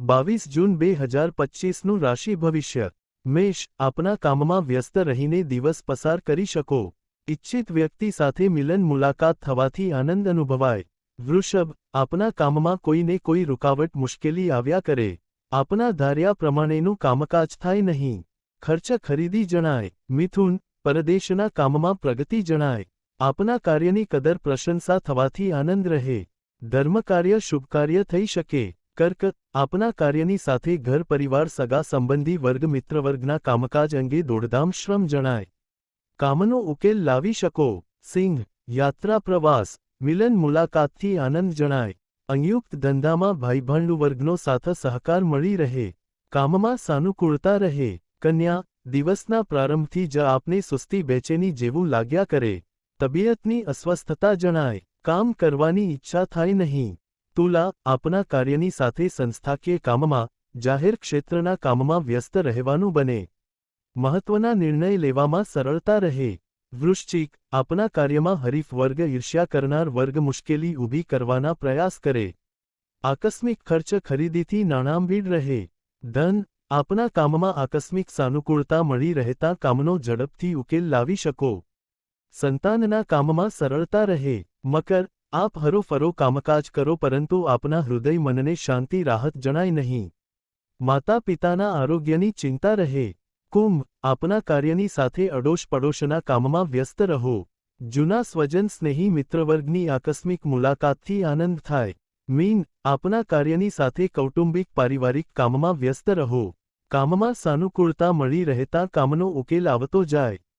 બાવીસ જૂન બે હજાર પચીસનું રાશિ ભવિષ્ય. મેષ, આપના કામમાં વ્યસ્ત રહીને દિવસ પસાર કરી શકો. ઇચ્છિત વ્યક્તિ સાથે મિલન મુલાકાત થવાથી આનંદ અનુભવાય. વૃષભ, આપના કામમાં કોઈને કોઈ રૂકાવટ મુશ્કેલી આવ્યા કરે. આપના ધાર્યા પ્રમાણેનું કામકાજ થાય નહીં. ખર્ચ ખરીદી જણાય. મિથુન, પરદેશના કામમાં પ્રગતિ જણાય. આપના કાર્યની કદર પ્રશંસા થવાથી આનંદ રહે. ધર્મકાર્ય શુભકાર્ય થઈ શકે. કર્ક, આપના કાર્યની સાથે ઘર પરિવાર સગા સંબંધી વર્ગ મિત્રવર્ગના કામકાજ અંગે દોડધામ શ્રમ જણાય. કામનો ઉકેલ લાવી શકો, સિંહ, યાત્રા પ્રવાસ, મિલન મુલાકાતથી આનંદ જણાય. સંયુક્ત ધંધામાં ભાઈભાંડુ વર્ગનો સાથ સહકાર મળી રહે. કામમાં સાનુકૂળતા રહે. કન્યા, દિવસના પ્રારંભથી જ આપને સુસ્તી બેચેની જેવું લાગ્યા કરે. તબિયતની અસ્વસ્થતા જણાય. કામ કરવાની ઈચ્છા થાય નહીં. તુલા આપના કાર્યની સાથે સંસ્થાકીય કામમાં, જાહેર ક્ષેત્રના કામમાં વ્યસ્ત રહેવાનું બને. મહત્વના નિર્ણય લેવામાં સરળતા રહે. વૃશ્ચિક, આપના કાર્યમાં હરીફ વર્ગ ઈર્ષ્યા કરનાર વર્ગ મુશ્કેલી ઊભી કરવાના પ્રયાસ કરે. આકસ્મિક ખર્ચ ખરીદીથી નાણાંભીડ રહે. ધન, આપના કામમાં આકસ્મિક સાનુકૂળતા મળી રહેતા કામનો ઝડપથી ઉકેલ લાવી શકો. સંતાનના કામમાં સરળતા રહે. મકર આપ હરોફરો કામકાજ કરો, પરંતુ આપના હૃદય મનને શાંતિ, રાહત જણાય નહીં. માતા પિતાના આરોગ્યની ચિંતા રહે. કુંભ, આપના કાર્યની સાથે અડોશ પડોશના કામમાં વ્યસ્ત રહો. જૂના સ્વજન સ્નેહી મિત્રવર્ગની આકસ્મિક મુલાકાતથી આનંદ થાય. મીન, આપના કાર્યની સાથે કૌટુંબિક પારિવારિક કામમાં વ્યસ્ત રહો. કામમાં સાનુકૂળતા મળી રહેતા કામનો ઉકેલ આવતો જાય.